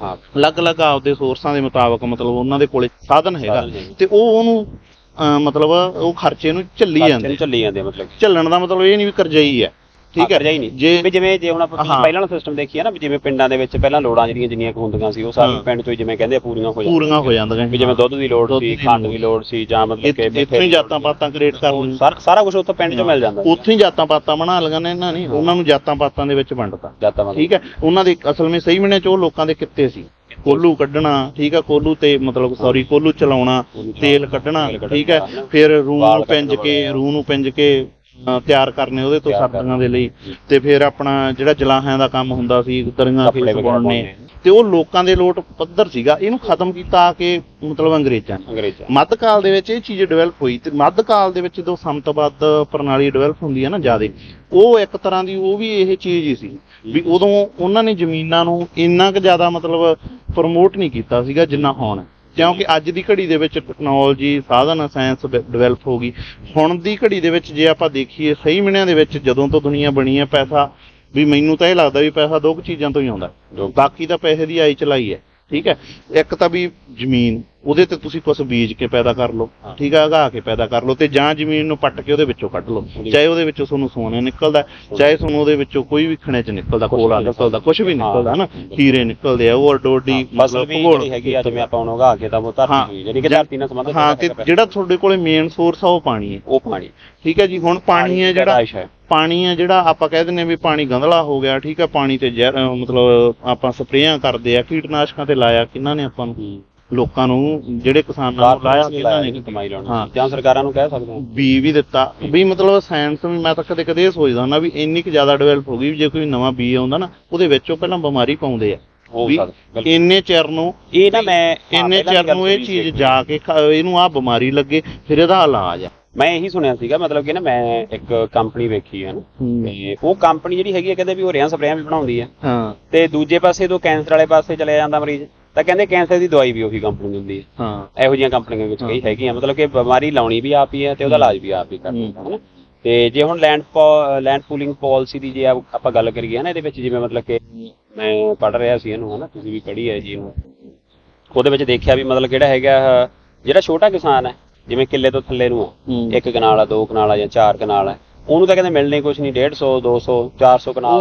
ਹਾਂ। ਅਲੱਗ-ਅਲੱਗ ਆਪਦੇ ਸੋਰਸਾਂ ਦੇ ਮੁਤਾਬਕ ਮਤਲਬ ਉਹਨਾਂ ਦੇ ਕੋਲੇ ਸਾਧਨ ਹੈਗਾ। ਤੇ ਉਹ ਉਹਨੂੰ ਅਹ, ਮਤਲਬ ਉਹ ਖਰਚੇ ਨੂੰ ਝੱਲੀ ਜਾਂਦੇ। ਚੱਲੀ ਜਾਂਦੇ ਮਤਲਬ। ਝੱਲਣ ਦਾ ਮਤਲਬ ਇਹ ਨਹੀਂ ਵੀ ਕਰਜ਼ਾਈ ਹੈ। ਠੀਕ ਹੈ। ਕਰਜਾਈ ਨਹੀਂ। ਜੇ ਵੀ ਜਿਵੇਂ ਜੇ ਹੁਣ ਆਪਾਂ ਹਾਂ। ਪਹਿਲਾਂ ਵਾਲਾ ਸਿਸਟਮ ਦੇਖੀਏ ਨਾ ਵੀ ਜਿਵੇਂ ਪਿੰਡਾਂ ਦੇ ਵਿੱਚ ਪਹਿਲਾਂ ਲੋੜਾਂ ਜਿਹੜੀਆਂ ਜਿੰਨੀਆਂ ਕੁ ਹੁੰਦੀਆਂ ਸੀ ਉਹ ਹਾਂ। ਪਿੰਡ ਤੋਂ ਹੀ ਜਿਵੇਂ ਕਹਿੰਦੇ ਆ ਪੂਰੀਆਂ ਹੋ ਜਾਂਦੀਆਂ ਪੂਰੀਆਂ ਹੋ ਜਾਂਦੀਆਂ ਵੀ ਜਿਵੇਂ ਦੁੱਧ ਦੀ ਲੋੜ ਦੁੱਧ ਸੀ ਦੀ ਖੰਡ। ਦੀ ਲੋੜ ਸੀ ਜਾਂ ਮਤਲਬ ਕਿ ਇੱਥੇ ਹੀ ਜਾਤਾਂ ਪਾਤਾਂ ਕ੍ਰੀਏਟ ਕਰ ਲਈਆਂ ਸਾਰਾ ਸਾਰਾ ਕੁਝ ਉੱਥੋਂ ਪਿੰਡ 'ਚੋਂ ਮਿਲ ਜਾਂਦਾ ਸੀ। ਉੱਥੇ ਹੀ ਜਾਤਾਂ ਪਾਤਾਂ ਬਣਾ ਲਈਆਂ ਨੇ ਇਹਨਾਂ ਨੇ। ਉਹਨਾਂ ਨੂੰ ਜਾਤਾਂ ਪਾਤਾਂ ਦੇ ਵਿੱਚ ਵੰਡਤਾ। ਜਾਤਾਂ ਮਤਲਬ ਠੀਕ ਹੈ। ਉਹਨਾਂ ਦੇ ਅਸਲ ਵਿੱਚ ਸਹੀ ਮਹੀਨੇ ਚ ਉਹ ਲੋਕਾਂ ਦੇ ਕਿੱਤੇ ਸੀ। ਕੋਲੂ ਕੱਢਣਾ ਠੀਕ ਹੈ। ਕੋਲੂ ਤੇ ਮਤਲਬ ਸੌਰੀ ਕੋਲੂ ਚਲਾਉਣਾ ਕੋਲੂ ਚਲਾਉਣਾ, ਤੇਲ ਕੱਢਣਾ ਤੇਲ ਕੱਢਣਾ, ਠੀਕ ਹੈ। ਫਿਰ ਰੂਹ ਵਾਲ ਨੂੰ ਪਿੰਜ ਕੱਢਣ ਕੇ। ਰੂਹ ਨੂੰ ਪਿੰਜ ਕੇ ਤਿਆਰ ਕਰਨੇ ਉਹਦੇ ਤੋਂ ਸਰਦੀਆਂ ਦੇ ਲਈ। ਤੇ ਫਿਰ ਆਪਣਾ ਜਿਹੜਾ ਜਲਾਹਾਂ ਦਾ ਕੰਮ ਹੁੰਦਾ ਸੀ ਦਰੀਆਂ ਖੇਸ ਬੁਣਨੇ। ਤੇ ਉਹ ਲੋਕਾਂ ਦੇ ਲੋਟ ਪੱਧਰ ਸੀਗਾ। ਇਹਨੂੰ ਖਤਮ ਕੀਤਾ ਆ ਕੇ ਮਤਲਬ ਅੰਗਰੇਜ਼ਾਂ ਮੱਧਕਾਲ ਦੇ ਵਿੱਚ ਇਹ ਚੀਜ਼ ਡਿਵੈਲਪ ਹੋਈ ਤੇ ਮੱਧਕਾਲ ਦੇ ਵਿੱਚ ਜਦੋਂ ਸੰਤਬੱਧ ਪ੍ਰਣਾਲੀ ਡਿਵੈਲਪ ਹੁੰਦੀ ਹੈ ਨਾ ਜਿਆਦੇ ਉਹ ਇੱਕ ਤਰ੍ਹਾਂ ਦੀ ਉਹ ਵੀ ਇਹ ਚੀਜ਼ ਹੀ ਸੀ ਵੀ ਉਦੋਂ ਉਹਨਾਂ ਨੇ ਜ਼ਮੀਨਾਂ ਨੂੰ ਇੰਨਾ ਕੁ ਜ਼ਿਆਦਾ ਮਤਲਬ ਪ੍ਰਮੋਟ ਨਹੀਂ ਕੀਤਾ ਸੀਗਾ ਜਿੰਨਾ ਹੁਣ। ਕਿਉਂਕਿ ਅੱਜ ਦੀ ਘੜੀ ਦੇ ਵਿੱਚ ਟੈਕਨੋਲੋਜੀ ਸਾਧਨ ਸਾਇੰਸ ਡਿਵੈਲਪ ਹੋ ਗਈ। ਹੁਣ ਦੀ ਘੜੀ ਦੇ ਵਿੱਚ ਜੇ ਆਪਾਂ ਦੇਖੀਏ ਸਹੀ ਮਹੀਨਿਆਂ ਦੇ ਵਿੱਚ ਜਦੋਂ ਤੋਂ ਦੁਨੀਆ ਬਣੀ ਹੈ ਪੈਸਾ ਵੀ ਮੈਨੂੰ ਤਾਂ ਇਹ ਲੱਗਦਾ ਵੀ ਪੈਸਾ ਦੋ ਕੁ ਚੀਜ਼ਾਂ ਤੋਂ ਹੀ ਆਉਂਦਾ। ਬਾਕੀ ਤਾਂ ਪੈਸੇ ਦੀ ਆਈ ਚਲਾਈ ਹੈ ਠੀਕ ਹੈ? ਇੱਕ ਤਾਂ ਵੀ ਜ਼ਮੀਨ ਉਹਦੇ ਤੇ ਤੁਸੀਂ ਕੁਝ ਬੀਜ ਕੇ ਪੈਦਾ ਕਰ ਲਓ। ਠੀਕ ਹੈ ਉਗਾ ਕੇ ਪੈਦਾ ਕਰ ਲਓ ਤੇ ਜਾਂ ਜ਼ਮੀਨ ਨੂੰ ਪੱਟ ਕੇ ਉਹਦੇ ਵਿੱਚੋਂ ਕੱਢ ਲਓ। ਚਾਹੇ ਉਹਦੇ ਵਿੱਚੋਂ ਤੁਹਾਨੂੰ ਸੋਨਾ ਨਿਕਲਦਾ ਚਾਹੇ ਤੁਹਾਨੂੰ ਉਹਦੇ ਵਿੱਚੋਂ ਕੋਈ ਵੀ ਖਣਿਜ ਨਿਕਲਦਾ ਕੁਛ ਕੋਲਾ ਨਿਕਲਦਾ ਕੁਝ ਵੀ। ਨਿਕਲਦਾ ਹਨਾ। ਹੀਰੇ ਨਿਕਲਦੇ ਆ ਉਹ ਡੋਡੀ ਵੀ ਜਿਹੜੀ ਹੈਗੀ ਆ ਜਿਵੇਂ ਆਪਾਂ ਹੁਣ ਉਗਾ ਕੇ ਤਾਂ ਉਹ ਧਰਤੀ ਜਿਹੜੀ ਕਿ ਧਰਤੀ ਨਾਲ ਸੰਬੰਧਿਤ ਹਾਂ ਤੇ। ਜਿਹੜਾ ਤੁਹਾਡੇ ਕੋਲੇ ਮੇਨ ਸੋਰਸ ਆ ਉਹ ਪਾਣੀ ਹੈ। ਉਹ ਪਾਣੀ। ਠੀਕ ਹੈ ਜੀ ਹੁਣ ਪਾਣੀ ਹੈ ਜਿਹੜਾ ਪਾਣੀ ਹੈ ਜਿਹੜਾ ਆਪਾਂ ਕਹਿ ਹਾਂ ਵੀ ਪਾਣੀ ਗੰਧਲਾ ਹੋ ਗਿਆ ਠੀਕ ਹੈ ਪਾਣੀ ਤੇ ਮਤਲਬ ਆਪਾਂ ਸਪਰੇਆਂ ਕਰਦੇ ਆ ਕੀਟਨਾਸ਼ਕਾਂ ਤੇ ਲਾਇਆ ਕਿਹਨਾਂ ਨੇ ਆਪਾਂ ਨੂੰ? ਲੋਕਾਂ ਨੂੰ ਜਿਹੜੇ ਕਿਸਾਨਾਂ ਨੂੰ ਲਾਇਆ ਲਾਇਆ ਨੇ ਕਮਾਈ ਲਾਉਣੀ ਹਾਂ। ਜਾਂ ਸਰਕਾਰਾਂ ਨੂੰ ਕਹਿ ਸਕਦੇ ਹਾਂ? ਬੀ ਵੀ ਦਿੱਤਾ। ਵੀ ਮਤਲਬ ਸਾਇੰਸ ਵੀ ਮੈਂ ਤਾਂ ਕਦੇ ਕਦੇ ਇਹ ਸੋਚਦਾ ਹੁੰਦਾ ਵੀ ਇੰਨੀ ਕੁ ਜ਼ਿਆਦਾ ਡਿਵੈਲਪ ਹੋ ਗਈ ਵੀ ਜੇ ਕੋਈ ਨਵਾਂ ਬੀ ਆਉਂਦਾ ਨਾ ਉਹਦੇ ਵਿੱਚ ਉਹ ਪਹਿਲਾਂ ਬਿਮਾਰੀ ਪਾਉਂਦੇ ਆ। ਹੋ ਸਕਦਾ। ਇੰਨੇ ਚਿਰ ਨੂੰ ਇਹ ਨਾ ਮੈਂ ਹਾਂ, ਇੰਨੇ ਚਿਰ ਨੂੰ ਇਹ ਚੀਜ਼। ਜਾ ਕੇ ਇਹਨੂੰ ਆ ਬਿਮਾਰੀ ਲੱਗੇ ਫਿਰ ਇਹਦਾ ਇਲਾਜ ਆ। ਮੈਂ ਇਹੀ ਸੁਣਿਆ ਸੀਗਾ ਮਤਲਬ ਕਿ ਨਾ ਮੈਂ ਇੱਕ ਕੰਪਨੀ ਵੇਖੀ ਹੈ ਨਾ ਤੇ ਉਹ ਕੰਪਨੀ ਜਿਹੜੀ ਹੈਗੀ ਆ ਕਹਿੰਦੇ ਵੀ ਉਹ ਰਿਆਂ ਸਪਰੇਆਂ ਵੀ ਬਣਾਉਂਦੀ ਹੈ ਹਾਂ। ਤੇ ਦੂਜੇ ਪਾਸੇ ਤੋਂ ਕੈਂਸਰ ਵਾਲੇ ਪਾਸੇ ਚਲੇ ਜਾਂਦਾ ਮਰੀਜ਼। ਤਾਂ ਕਹਿੰਦੇ ਕੈਂਸਰ ਦੀ ਦਵਾਈ ਵੀ ਉਹੀ ਕੰਪਨੀ ਦਿੰਦੀ ਹੈ। ਹਾਂ। ਇਹੋ ਜਿਹੀਆਂ ਕੰਪਨੀਆਂ ਵਿੱਚ ਕਈ ਹੈਗੀਆਂ ਮਤਲਬ ਕਿ ਬਿਮਾਰੀ ਲਾਉਣੀ ਵੀ ਆਪ ਹੀ ਹੈ ਤੇ ਉਹਦਾ ਇਲਾਜ ਵੀ ਆਪ ਹੀ ਕਰਦਾ ਹੈ। ਨਾ। ਤੇ ਜੇ ਹੁਣ ਲੈਂਡ ਲੈਂਡ ਪੂਲਿੰਗ ਪਾਲਿਸੀ ਦੀ ਜੇ ਆਪ- ਗੱਲ ਕਰੀਏ ਨਾ ਇਹਦੇ ਵਿੱਚ ਜਿਵੇਂ ਮਤਲਬ ਕਿ ਮੈਂ ਪੜ੍ਹ ਰਿਹਾ ਸੀ ਇਹਨੂੰ ਹਨਾ ਤੁਸੀਂ ਵੀ ਪੜ੍ਹੀ ਹੈ ਜੀ ਇਹਨੂੰ। ਉਹਦੇ ਵਿੱਚ ਦੇਖਿਆ ਵੀ ਮਤਲਬ ਕਿਹੜਾ ਹੈਗਾ ਜਿਹੜਾ ਛੋਟਾ ਕਿਸਾਨ ਹੈ ਜਿਵੇਂ ਕਿੱਲੇ ਤੋਂ ਥੱਲੇ ਨੂੰ। ਇੱਕ ਕਨਾਲ ਆ ਦੋ ਕਨਾਲ ਆ ਜਾਂ ਚਾਰ ਕਨਾਲ ਆ ਉਹਨੂੰ ਤਾਂ ਕਹਿੰਦੇ ਮਿਲਣੇ ਕੁਝ ਨਹੀਂ 150 200 400 ਕਨਾਲ।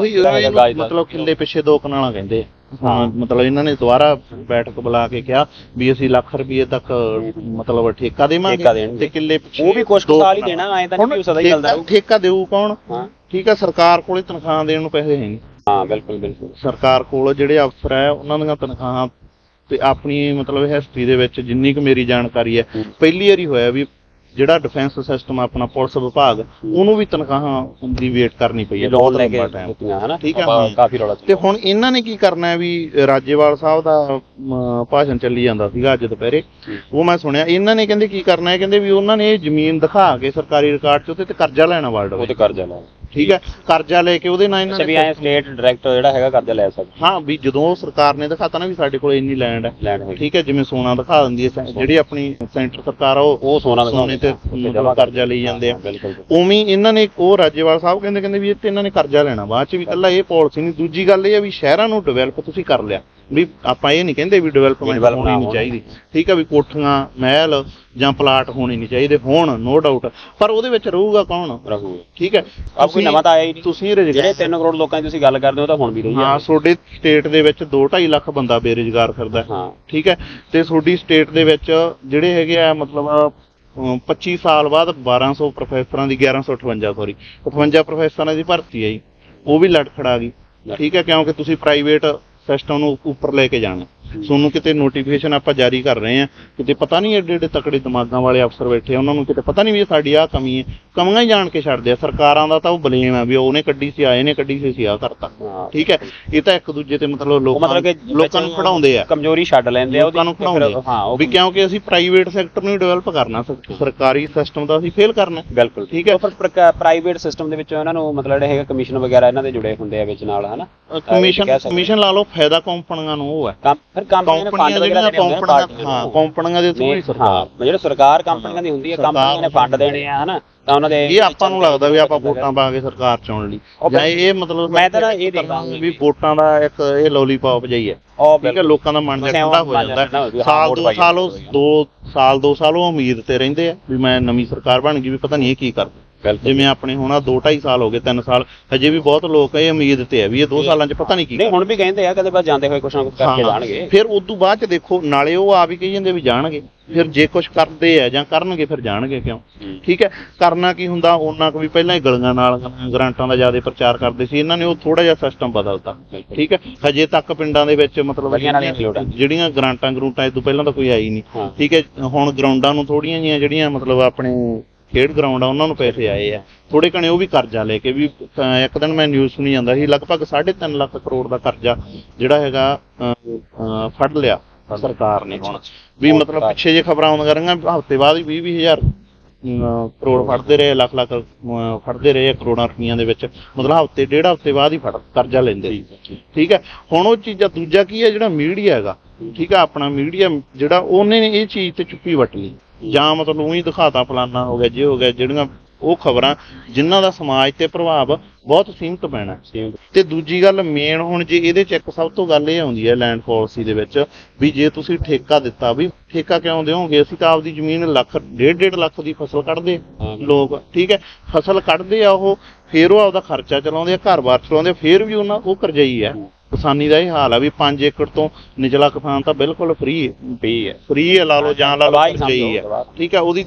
ਮਤਲਬ ਕਿੱਲੇ ਪਿੱਛੇ ਦੋ ਕਨਾਲਾਂ ਕਹਿੰਦੇ ਆ। ਹਾਂ ਮਤਲਬ ਇਹਨਾਂ ਨੇ ਦੁਬਾਰਾ ਬੈਠਕ ਬੁਲਾ ਕੇ ਕਿਹਾ ਵੀ ਅਸੀਂ ਲੱਖ ਰੁਪਏ ਤੱਕ ਮਤਲਬ ਠੇਕਾ ਠੇਕਾ ਦੇਵਾਂਗੇ ਦੇਣਗੇ। ਤੇ ਕਿੱਲੇ ਪਿੱਛੇ ਉਹ ਵੀ ਕੁਛ ਕੁ ਦੋ ਸਾਲ ਹੀ। ਦੇਣਾ, ਐਂ ਤਾਂ ਨਹੀਂ ਵੀ ਸਦਾ ਹੀ ਠੇਕਾ- ਚੱਲਦਾ ਰਹੂ। ਠੇਕਾ ਦੇਊ ਕੌਣ ਹਾਂ ਠੀਕ ਹੈ ਸਰਕਾਰ ਕੋਲੇ ਤਨਖਾਹ ਦੇਣ ਨੂੰ ਪੈਸੇ ਹੈ ਨਹੀਂ ਹਾਂ ਬਿਲਕੁਲ ਬਿਲਕੁਲ ਸਰਕਾਰ ਕੋਲ ਜਿਹੜੇ ਅਫਸਰ ਹੈ ਉਹਨਾਂ ਦੀਆਂ ਤਨਖਾਹਾਂ ਤੇ ਆਪਣੀ ਮਤਲਬ ਹਿਸਟਰੀ ਦੇ ਵਿੱਚ ਜਿੰਨੀ ਕੁ ਮੇਰੀ ਜਾਣਕਾਰੀ ਹੈ ਹੂੰ। ਪਹਿਲੀ ਵਾਰੀ ਹੋਇਆ ਵੀ ਜਿਹੜਾ ਡਿਫੈਂਸ ਸਿਸਟਮ ਆਪਣਾ ਪੁਲਿਸ ਵਿਭਾਗ ਉਹਨੂੰ ਵੀ ਤਨਖਾਹਾਂ ਦੀ ਵੇਟ ਕਰਨੀ ਪਈ ਹੈ ਬਹੁਤ ਲੰਬਾ ਹਨਾ? ਠੀਕ ਹੈ। ਕਾਫੀ ਰੌਲਾ ਤੇ ਹੁਣ ਇਹਨਾਂ ਨੇ ਕੀ ਕਰਨਾ ਹੈ ਵੀ ਰਾਜੇਵਾਲ ਸਾਹਿਬ ਦਾ ਭਾਸ਼ਣ ਚੱਲੀ ਜਾਂਦਾ ਸੀਗਾ ਅੱਜ ਦੁਪਹਿਰੇ। ਉਹ ਮੈਂ ਸੁਣਿਆ ਇਹਨਾਂ ਨੇ ਕਹਿੰਦੇ ਕੀ ਕਰਨਾ ਹੈ? ਕਹਿੰਦੇ ਵੀ ਉਹਨਾਂ ਨੇ ਇਹ ਜ਼ਮੀਨ ਦਿਖਾ ਕੇ ਸਰਕਾਰੀ ਰਿਕਾਰਡ 'ਚ ਉੱਤੇ ਤੇ ਕਰਜ਼ਾ ਲੈਣਾ ਵਰਲਡ ਉਹ ਤੇ ਕਰਜ਼ਾ ਲੈ ਠੀਕ ਹੈ ਕਰਜ਼ਾ ਲੈ ਕੇ ਉਹਦੇ ਨਾਲ ਇਹਨਾਂ ਵੀ ਨੇ ਐ ਸਟੇਟ ਡਾਇਰੈਕਟ ਜਿਹੜਾ ਹੈਗਾ ਕਰਜ਼ਾ ਲੈ ਸਕਦਾ। ਹਾਂ ਵੀ ਜਦੋਂ ਸਰਕਾਰ ਨੇ ਦਿਖਾਤਾ ਨਾ ਵੀ ਸਾਡੇ ਕੋਲ ਇੰਨੀ ਲੈਂਡ ਹੈ ਲੈਂਡ ਹੈਗੀ। ਠੀਕ ਹੈ ਜਿਵੇਂ ਸੋਨਾ ਦਿਖਾ ਦਿੰਦੀ ਹੈ ਸੈ- ਜਿਹੜੀ ਆਪਣੀ ਸੈਂਟਰ ਸਰਕਾਰ ਆ ਉਹ ਉਹ ਸੋਨਾ ਸੋਨੇ ਤੇ ਮਤਲਬ ਕਰਜ਼ਾ ਲਈ ਜਾਂਦੇ ਆ। ਬਿਲਕੁਲ ਉਵੇਂ ਹੀ ਇਹਨਾਂ ਨੇ ਉਹ ਰਾਜੇਵਾਲ ਸਾਹਿਬ ਕਹਿੰਦੇ ਕਹਿੰਦੇ ਵੀ ਇਹ ਤੇ ਇਹਨਾਂ ਨੇ ਕਰਜ਼ਾ ਲੈਣਾ ਬਾਅਦ ਚ ਵੀ ਇਕੱਲਾ ਇਹ ਪਾਲਿਸੀ ਨਹੀਂ। ਦੂਜੀ ਗੱਲ ਇਹ ਆ ਵੀ ਸ਼ਹਿਰਾਂ ਨੂੰ ਡਿਵੈਲਪ ਤੁਸੀਂ ਕਰ ਲਿਆ। ਵੀ ਆਪਾਂ ਇਹ ਨਹੀਂ ਕਹਿੰਦੇ ਵੀ ਡਿਵੈਲਪਮੈਂਟ ਹੋਣੀ ਨਹੀਂ। ਚਾਹੀਦੀ। ਠੀਕ ਹੈ ਵੀ ਕੋਠੀਆਂ ਮਹਿਲ ਜਾਂ ਪਲਾਟ ਹੋਣੇ ਨਹੀਂ ਚਾਹੀਦੇ ਹੋਣ ਨੋ ਡਾਊਟ ਪਰ ਉਹਦੇ ਵਿੱਚ ਰਹੂਗਾ ਕੌਣ? ਠੀਕ ਹੈ। ਆਪ ਕੋਈ ਨਵਾਂ ਤਾਂ ਆਇਆ ਹੀ ਨਹੀਂ। ਤੁਸੀਂ ਜਿਹੜੇ ਰੁਜ਼ਗਾਰ 3 ਕਰੋੜ ਲੋਕਾਂ ਦੀ ਤੁਸੀਂ ਗੱਲ ਕਰਦੇ ਹੋ ਤਾਂ ਹੁਣ ਵੀ ਰਹੀ ਹਾਂ ਆ ਤੁਹਾਡੇ ਸਟੇਟ ਦੇ ਵਿੱਚ 2.5 ਲੱਖ ਬੰਦਾ ਬੇਰੁਜ਼ਗਾਰ ਫਿਰਦਾ ਹੈ। ਠੀਕ ਹੈ। ਤੇ ਤੁਹਾਡੀ ਸਟੇਟ ਦੇ ਵਿੱਚ ਜਿਹੜੇ ਹੈਗੇ ਆ ਮਤਲਬ ਅਮ, 25 ਸਾਲ ਬਾਅਦ 1200 ਪ੍ਰੋਫੈਸਰਾਂ ਦੀ 1158 ਸੌਰੀ 58 ਪ੍ਰੋਫੈਸਰਾਂ ਦੀ ਭਰਤੀ ਆਈ। ਉਹ ਵੀ ਲੜ ਖੜਾ ਗਈ। ਠੀਕ ਹੈ। ਕਿਉਂਕਿ ਤੁਸੀਂ ਪ੍ਰਾਈਵੇਟ ਸਿਸਟਮ ਨੂੰ ਉੱਪਰ ਲੈ ਕੇ ਜਾਣਾ। ਤੁਹਾਨੂੰ ਕਿਤੇ ਨੋਟੀਫਿਕੇਸ਼ਨ ਆਪਾਂ ਜਾਰੀ ਕਰ ਰਹੇ ਆ ਕਿਤੇ ਪਤਾ ਨਹੀਂ ਏਡੇ ਏਡੇ ਤਕੜੇ ਦਿਮਾਗਾਂ ਵਾਲੇ ਅਫਸਰ ਬੈਠੇ ਉਹਨਾਂ ਨੂੰ ਕਿਤੇ ਪਤਾ ਨਹੀਂ ਵੀ ਇਹ ਸਾਡੀ ਆਹ ਕਮੀ ਹੈ। ਕਮੀਆਂ ਹੀ ਜਾਣ ਕੇ ਛੱਡਦੇ ਆ। ਸਰਕਾਰਾਂ ਦਾ ਤਾਂ ਉਹ ਬਲੇਮ ਆ ਵੀ ਉਹਨੇ ਕੱਢੀ ਸੀ ਆਏ ਨੇ ਕੱਢੀ ਸੀ ਅਸੀਂ ਆਹ ਕਰਤਾ। ਠੀਕ ਹੈ? ਇਹ ਤਾਂ ਇੱਕ ਦੂਜੇ ਤੇ ਮਤਲਬ ਲੋਕਾਂ ਲੋਕਾਂ ਨੂੰ ਖੜਾਉਂਦੇ ਆ। ਕਮਜ਼ੋਰੀ ਛੱਡ ਲੈਂਦੇ ਆ ਲੋਕਾਂ ਨੂੰ ਖੜਾਉਂਦੇ ਹਾਂ ਆ ਵੀ ਕਿਉਂਕਿ ਅਸੀਂ ਪ੍ਰਾਈਵੇਟ ਸੈਕਟਰ ਨੂੰ ਡਿਵੈਲਪ ਕਰਨਾ ਸਰ- ਸਰਕਾਰੀ ਸਿਸਟਮ ਦਾ ਅਸੀਂ ਫੇਲ ਕਰਨਾ ਬਿਲਕੁਲ। ਠੀਕ ਹੈ। ਫਿਰ ਪ੍ਰਾਈਵੇਟ ਸਿਸਟਮ ਦੇ ਵਿੱਚ ਇਹਨਾਂ ਨੂੰ ਮਤਲਬ ਜਿਹੜੇ ਹੈਗਾ ਕਮਿਸ਼ਨ ਵਗੈਰਾ ਇਹਨਾਂ ਦੇ ਜੁੜੇ ਹੁੰਦੇ ਆ ਵਿੱਚ ਨਾਲ ਹਨਾ? ਕਮਿਸ਼ਨ। ਕਮਿਸ਼ਨ ਲਾ ਲਓ ਫਾਇਦਾ ਕੰਪਨੀਆਂ ਨੂੰ ਉਹ ਹੈ। ਫਿਰ ਕੰਪਨੀਆਂ ਨੇ ਫੰਡ ਵਗੈਰਾ ਜਿਹੜੀਆਂ ਦੇਣੇ ਹੁੰਦੇ ਆ ਕੰਪਨੀਆਂ ਪਾਰਟੀਆਂ ਹਾਂ ਨੂੰ। ਕੰਪਨੀਆਂ ਦੇ ਥਰੂ ਹੀ ਹਾਂ ਸਰਕਾਰ। ਜਿਹੜਾ ਸਰਕਾਰ ਕੰਪਨੀਆਂ ਦੀ ਹੁੰਦੀ ਹੈ ਸਰਕਾਰ ਕੰਪਨੀਆਂ ਨੇ ਫੰਡ ਦੇਣੇ ਆ ਹਨਾ? ਤਾਂ ਉਹਨਾਂ ਦੇ ਇਹ ਆਪਾਂ ਨੂੰ ਲੱਗਦਾ ਵੀ ਆਪਾਂ ਵੋਟਾਂ ਪਾ ਕੇ ਸਰਕਾਰ ਚੁਣ ਲਈ। ਜਾਂ ਇਹ ਮਤਲਬ ਮੈਂ ਤਾਂ ਇਹ ਦੇਖਦਾ ਵੀ ਵੋਟਾਂ ਦਾ ਇੱਕ ਇਹ ਲੋਲੀਪੌਪ ਜਿਹਾ ਹੀ। ਠੀਕ ਹੈ ਲੋਕਾਂ ਦਾ ਮਨ ਠੰਡਾ ਹੋ ਜਾਂਦਾ। ਸਾਲ ਦੋ ਸਾਲ ਉਹ ਦੋ ਸਾਲ ਦੋ ਸਾਲ ਉਹ ਉਮੀਦ ਤੇ ਰਹਿੰਦੇ ਆ ਵੀ ਮੈਂ ਨਵੀਂ ਸਰਕਾਰ ਬਣ ਗਈ ਵੀ ਪਤਾ ਨਹੀਂ ਇਹ ਕੀ ਕਰ ਬਿਲਕੁਲ ਜਿਵੇਂ ਆਪਣੇ ਹੁਣ ਆ 2 2.5 ਸਾਲ ਹੋ ਗਏ 3 ਸਾਲ ਹਜੇ ਵੀ ਬਹੁਤ ਲੋਕ ਇਹ ਉਮੀਦ ਤੇ ਆ ਵੀ ਇਹ 2 ਸਾਲਾਂ 'ਚ ਪਤਾ ਨਹੀਂ ਕੀ ਨਹੀਂ ਹੁਣ ਵੀ ਕਹਿੰਦੇ ਆ ਕਦੇ ਬਾਅਦ ਜਾਂਦੇ ਹੋਏ ਕੁਛ ਨਾ ਕੁਛ ਕਰਕੇ ਹਾਂ। ਜਾਣਗੇ ਫਿਰ ਉਸ ਤੋਂ ਬਾਅਦ ਚ ਦੇਖੋ ਨਾਲੇ ਉਹ ਆ ਵੀ ਕਹੀ ਜਾਂਦੇ ਵੀ ਜਾਣਗੇ ਫਿਰ ਜੇ ਕੁਝ ਕਰਦੇ ਆ ਜਾਂ ਕਰਨਗੇ ਫਿਰ ਜਾਣਗੇ ਕਿਉਂ ਹੂੰ। ਠੀਕ ਹੈ ਕਰਨਾ ਕੀ ਹੁੰਦਾ ਉਹਨਾਂ ਕੋ ਵੀ ਪਹਿਲਾਂ ਹੀ ਗਲੀਆਂ ਨਾਲ ਗ੍ਰਾਂਟਾਂ ਦਾ ਜ਼ਿਆਦਾ ਪ੍ਰਚਾਰ ਕਰਦੇ ਸੀ ਇਹਨਾਂ ਨੇ ਉਹ ਥੋੜਾ ਜਿਹਾ ਸਿਸਟਮ ਬਦਲਤਾ। ਠੀਕ ਹੈ ਹਜੇ ਤੱਕ ਪਿੰਡਾਂ ਦੇ ਵਿੱਚ ਮਤਲਬ। ਜਿਹੜੀਆਂ ਗ੍ਰਾਂਟਾਂ ਗਰੂੰਟਾਂ ਇਸ ਤੋਂ ਪਹਿਲਾਂ ਤਾਂ ਕੋਈ ਆਈ ਨਹੀਂ ਹਾਂ। ਠੀਕ ਹੈ ਹੁਣ ਗਰਾਊਂਡਾਂ ਨੂੰ ਥੋੜੀਆਂ ਜੀਆਂ ਜਿਹੜੀਆਂ ਮਤਲਬ ਆਪਣੇ ਖੇਡ ਗਰਾਊਂਡ ਆ ਉਹਨਾਂ ਨੂੰ ਪੈਸੇ ਆਏ ਆ। ਥੋੜੇ ਕਣੇ ਉਹ ਵੀ ਕਰਜ਼ਾ ਲੈ ਕੇ ਵੀ ਅਹ, ਇੱਕ ਦਿਨ ਮੈਂ ਨਿਊਜ਼ ਸੁਣੀ ਜਾਂਦਾ ਸੀ ਲਗਭਗ 3.5 ਲੱਖ ਕਰੋੜ ਦਾ ਕਰਜ਼ਾ ਜਿਹੜਾ ਹੈਗਾ ਅਹ, ਅਹ, ਫੜ ਲਿਆ ਸਰਕਾਰ ਨੇ। ਹੁਣ ਵੀ ਮਤਲਬ ਪਿੱਛੇ ਜੇ ਖਬਰਾਂ ਆਉਂਦੀਆਂ ਰਹੀਆਂ ਹਫ਼ਤੇ ਬਾਅਦ ਹੀ 20 20 ਹਜ਼ਾਰ ਅਮ, ਕਰੋੜ ਫੜਦੇ ਰਹੇ ਲੱਖ ਲੱਖ ਅਮ, ਫੜਦੇ ਰਹੇ ਕਰੋੜਾਂ ਰੁਪਈਆਂ ਦੇ ਵਿੱਚ। ਮਤਲਬ ਹਫ਼ਤੇ ਡੇਢ ਹਫ਼ਤੇ ਬਾਅਦ ਹੀ ਫੜ ਕਰਜ਼ਾ ਲੈਂਦੇ ਸੀ। ਠੀਕ ਹੈ? ਹੁਣ ਉਹ ਚੀਜ਼ਾਂ ਦੂਜਾ ਕੀ ਹੈ ਜਿਹੜਾ ਮੀਡੀਆ ਹੈਗਾ ਠੀਕ ਹੈ ਆਪਣਾ ਮੀਡੀਆ ਜਿਹੜਾ ਉਹਨੇ ਇਹ ਚੀਜ਼ ਤੇ ਚੁੱਪੀ ਵੱਟ ਲਈ। ਜਾਂ ਮਤਲਬ ਉਹੀ ਦਿਖਾਤਾ ਫਲਾਨਾ ਹੋ ਗਿਆ ਜੇ ਹੋ ਗਿਆ ਜਿਹੜੀਆਂ ਉਹ ਖਬਰਾਂ ਜਿਨ੍ਹਾਂ ਦਾ ਸਮਾਜ ਤੇ ਪ੍ਰਭਾਵ ਬਹੁਤ ਸੀਮਤ ਪੈਣਾ। ਤੇ ਦੂਜੀ ਗੱਲ ਮੇਨ ਹੁਣ ਜੇ ਇਹਦੇ ਚ ਇੱਕ ਸਭ ਤੋਂ ਗੱਲ ਇਹ ਆਉਂਦੀ ਹੈ ਲੈਂਡ ਪਾਲਿਸੀ ਦੇ ਵਿੱਚ ਵੀ ਜੇ ਤੁਸੀਂ ਠੇਕਾ ਦਿੱਤਾ ਵੀ ਠੇਕਾ ਕਿਉਂ ਦਿਓਗੇ? ਅਸੀਂ ਤਾਂ ਆਪਦੀ ਜ਼ਮੀਨ ਲੱਖ ਡੇਢ ਡੇਢ ਲੱਖ ਦੀ ਫਸਲ ਕੱਢਦੇ। ਲੋਕ ਠੀਕ ਹੈ? ਫਸਲ ਕੱਢਦੇ ਆ ਉਹ ਫੇਰ ਉਹ ਆਪਦਾ ਖਰਚਾ ਚਲਾਉਂਦੇ ਆ ਘਰ-ਬਾਰ ਚਲਾਉਂਦੇ ਫੇਰ ਵੀ ਉਹਨਾਂ ਉਹ ਕਰਜਾਈ ਹੈ। ਕਿਸਾਨੀ ਦਾ ਇਹ ਹਾਲ ਆ ਵੀ 5 ਏਕੜ ਤੋਂ ਨਿਚਲਾ ਕਿਸਾਨ ਤਾਂ ਬਿਲਕੁਲ ਫ੍ਰੀ ਹੈ। ਫ੍ਰੀ ਹੈ ਲਾ ਲਓ ਜਾਂ ਲਾ ਲਓ ਕਰਜਾਈ ਹੈ। ਠੀਕ ਹੈ? ਉਹਦੀ